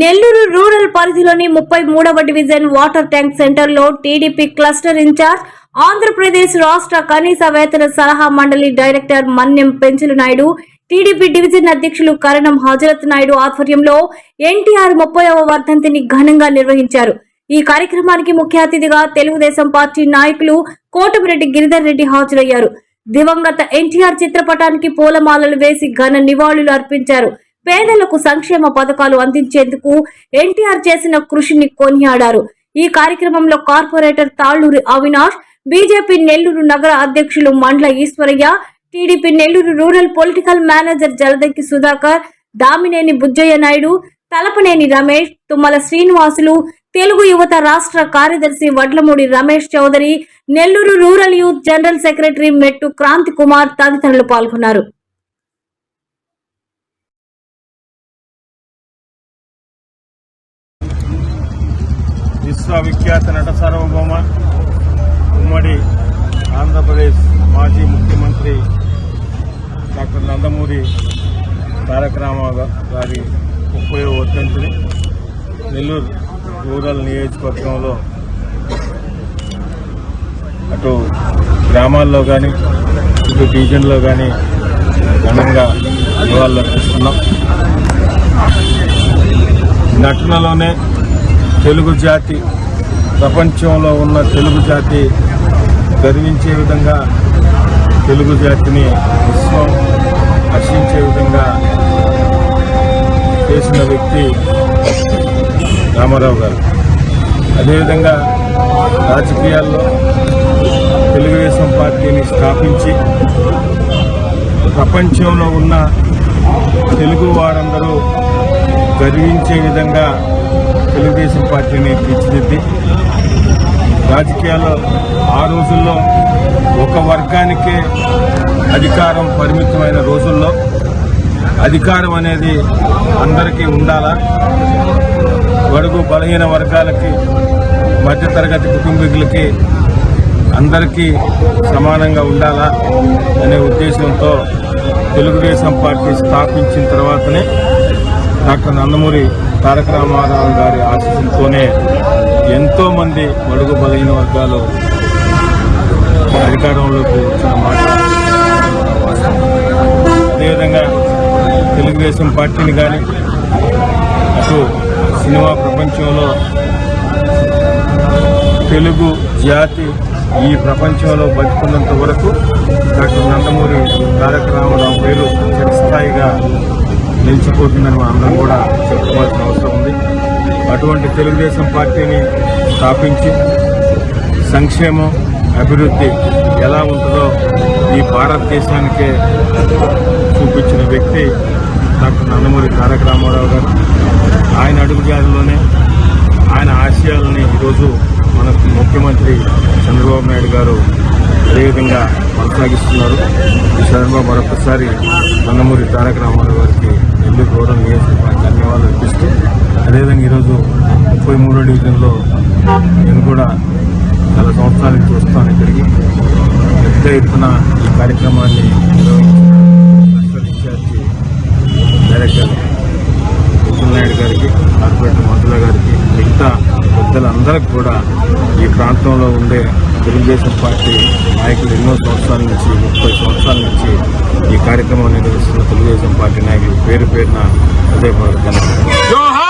Nellore rural పరిధిలోని ముప్పై మూడవ డివిజన్ వాటర్ ట్యాంక్ సెంటర్లో టీడీపీ క్లస్టర్ ఇన్ఛార్జ్ ఆంధ్రప్రదేశ్ రాష్ట్ర కనీస వేతన సలహా మండలి director Manyam Penchulu Naidu TDP division అధ్యక్షులు కరణం హజరత్ నాయుడు ఆధ్వర్యంలో ఎన్టీఆర్ ముప్పైవ వర్ధంతిని ఘనంగా నిర్వహించారు. ఈ కార్యక్రమానికి ముఖ్య అతిథిగా తెలుగుదేశం పార్టీ నాయకులు కోటమిరెడ్డి గిరిధర్ రెడ్డి హాజరయ్యారు. దివంగత ఎన్టీఆర్ చిత్రపటానికి పూలమాలలు వేసి ఘన నివాళులు అర్పించారు. పేదలకు సంక్షేమ పథకాలు అందించేందుకు ఎన్టీఆర్ చేసిన కృషిని కొనియాడారు. ఈ కార్యక్రమంలో కార్పొరేటర్ తాళ్ళూరి అవినాష్ బీజేపీ నెల్లూరు నగర అధ్యక్షులు Mandla Eswaraiah TDP Nellore rural political manager Jaladanki Sudhakar Damineni Bujjaiah Naidu Talapaneni Ramesh Tummala Srinivasulu Telugu యువత రాష్ట్ర కార్యదర్శి Vadlamudi Ramesh Chowdary Nellore rural youth general secretary Mettu Kranthi Kumar తదితరులు పాల్గొన్నారు. విశ్వవిఖ్యాత నట సార్వభౌమ ఉమ్మడి ఆంధ్రప్రదేశ్ మాజీ ముఖ్యమంత్రి డాక్టర్ నందమూరి తారక రామారావు గారి ముప్పై వర్ధంతిని నెల్లూరు రూరల్ నియోజకవర్గంలో అటు గ్రామాల్లో కానీ ఇటు డివిజన్లో కానీ ఘనంగా నివాళులర్పిస్తున్నాం నటనలోనే తెలుగు జాతి ప్రపంచంలో ఉన్న తెలుగు జాతి గర్వించే విధంగా తెలుగు జాతిని విశ్వం హర్షించే విధంగా చేసిన వ్యక్తి రామారావు గారు. అదేవిధంగా రాజకీయాల్లో తెలుగుదేశం పార్టీని స్థాపించి ప్రపంచంలో ఉన్న తెలుగు వారందరూ గర్వించే విధంగా తెలుగుదేశం పార్టీని తీర్చిదిద్ది. రాజకీయాల్లో ఆ రోజుల్లో ఒక వర్గానికే అధికారం పరిమితమైన రోజుల్లో అధికారం అనేది అందరికీ ఉండాలా? బడుగు బలహీన వర్గాలకి మధ్యతరగతి కుటుంబీకులకి అందరికీ సమానంగా ఉండాలా అనే ఉద్దేశంతో తెలుగుదేశం పార్టీ స్థాపించిన తర్వాతనే డాక్టర్ నందమూరి తారక రామారావు గారి ఆశీస్సులతోనే ఎంతో మంది బడుగు బలైన వర్గాలు అధికారంలోకి వచ్చిన మాట. అదేవిధంగా తెలుగుదేశం పార్టీని కానీ అటు సినిమా ప్రపంచంలో తెలుగు జాతి ఈ ప్రపంచంలో బతుకున్నంత వరకు డాక్టర్ నందమూరి తారక రామారావు పేరు చిరస్థాయిగా నిలిచిపోతుందని మనం అందరం కూడా అటువంటి తెలుగుదేశం పార్టీని స్థాపించి సంక్షేమం అభివృద్ధి ఎలా ఉంటుందో ఈ భారతదేశానికే చూపించిన వ్యక్తి డాక్టర్ నందమూరి తారక రామారావు గారు. ఆయన అడుగుజాడలోనే ఆయన ఆశయాలని ఈరోజు మన ముఖ్యమంత్రి చంద్రబాబు నాయుడు గారు అదేవిధంగా కొనసాగిస్తున్నారు. ఈ సందర్భంగా మరొకసారి నందమూరి తారక రామారావు గారికి ఎందుకు గౌరవం నియోజకవర్గ ధన్యవాదాలు అర్పిస్తూ అదేవిధంగా ఈరోజు ముప్పై మూడో డివిజన్లో నేను కూడా చాలా సంవత్సరాల నుంచి వస్తాను ఇక్కడికి. పెద్ద ఎత్తున ఈ కార్యక్రమాన్ని నిర్వహించి ఇన్ఛార్జి డైరెక్టర్ నాయుడు గారికి కార్పొరేటర్ మంత్రుల గారికి మిగతా పెద్దలందరికీ కూడా ఈ ప్రాంతంలో ఉండే తెలుగుదేశం పార్టీ నాయకులు ఎన్నో సంవత్సరాల నుంచి ముప్పై సంవత్సరాల నుంచి ఈ కార్యక్రమం నిర్వహిస్తున్న తెలుగుదేశం పార్టీ నాయకులు పేరు పేరున హృదయపూర్వక ధన్యవాదాలు